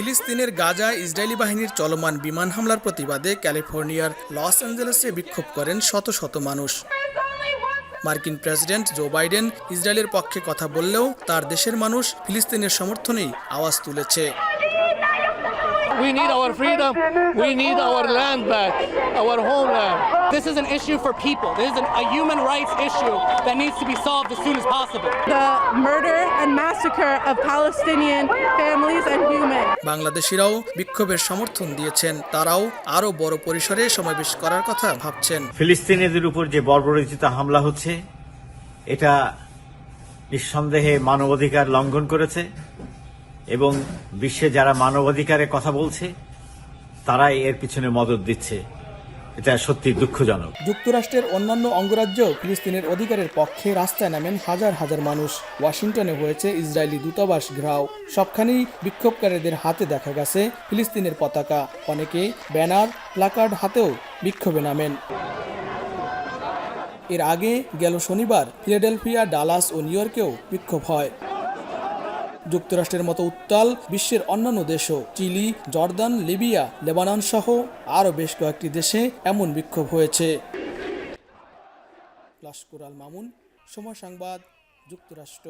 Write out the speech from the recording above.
ফিলিস্তিনের গাজা ইসরায়েলি বাহিনীর চলমান বিমান হামলার প্রতিবাদে ক্যালিফোর্নিয়ার লস অ্যাঞ্জেলেসে বিক্ষোভ করেন শত শত মানুষ। মার্কিন প্রেসিডেন্ট জো বাইডেন ইসরায়েলের পক্ষে কথা বললেও তার দেশের মানুষ ফিলিস্তিনের সমর্থনেই আওয়াজ তুলেছে। We need our freedom. We need our land back, our homeland. This is an issue for people. This is an, a human rights issue that needs to be solved as soon as possible. the murder and massacre of Palestinian families and humans. বাংলাদেশিরাও বিক্ষোভের সমর্থন দিয়েছেন তারাও আরও বড় পরিসরে সমাবেশ করার কথা ভাবছেন ফিলিস্তিনিদের উপর যে বর্বরচিত হামলা হচ্ছে এটা নিঃসন্দেহে মানবাধিকার লঙ্ঘন করেছে এবং বিশ্বে যারা মানবাধিকারের কথা বলছে, তারাই এর পিছনে মদত দিচ্ছে। এটা সত্যি দুঃখজনক। যুক্তরাষ্ট্রের অন্যান্য অঙ্গরাজ্যেও ফিলিস্তিনের অধিকারের পক্ষে রাস্তায় নামেন হাজার হাজার মানুষ। ওয়াশিংটনে হয়েছে ইসরায়েলি দূতাবাস ঘেরাও। সবখানেই বিক্ষোভকারীদের হাতে দেখা গেছে ফিলিস্তিনের পতাকা। অনেকে ব্যানার, প্লাকার্ড হাতেও বিক্ষোভে নামেন। এর আগে গেল শনিবার ফিলাডেলফিয়া, ডালাস ও নিউ ইয়র্কেও বিক্ষোভ হয়। যুক্তরাষ্ট্রের মতো উত্তাল বিশ্বের অন্যান্য দেশও, চিলি, জর্দান, লিবিয়া, লেবানন সহ আরও বেশ কয়েকটি দেশে এমন বিক্ষোভ হয়েছে। মামুন, সময় সংবাদ, যুক্তরাষ্ট্র।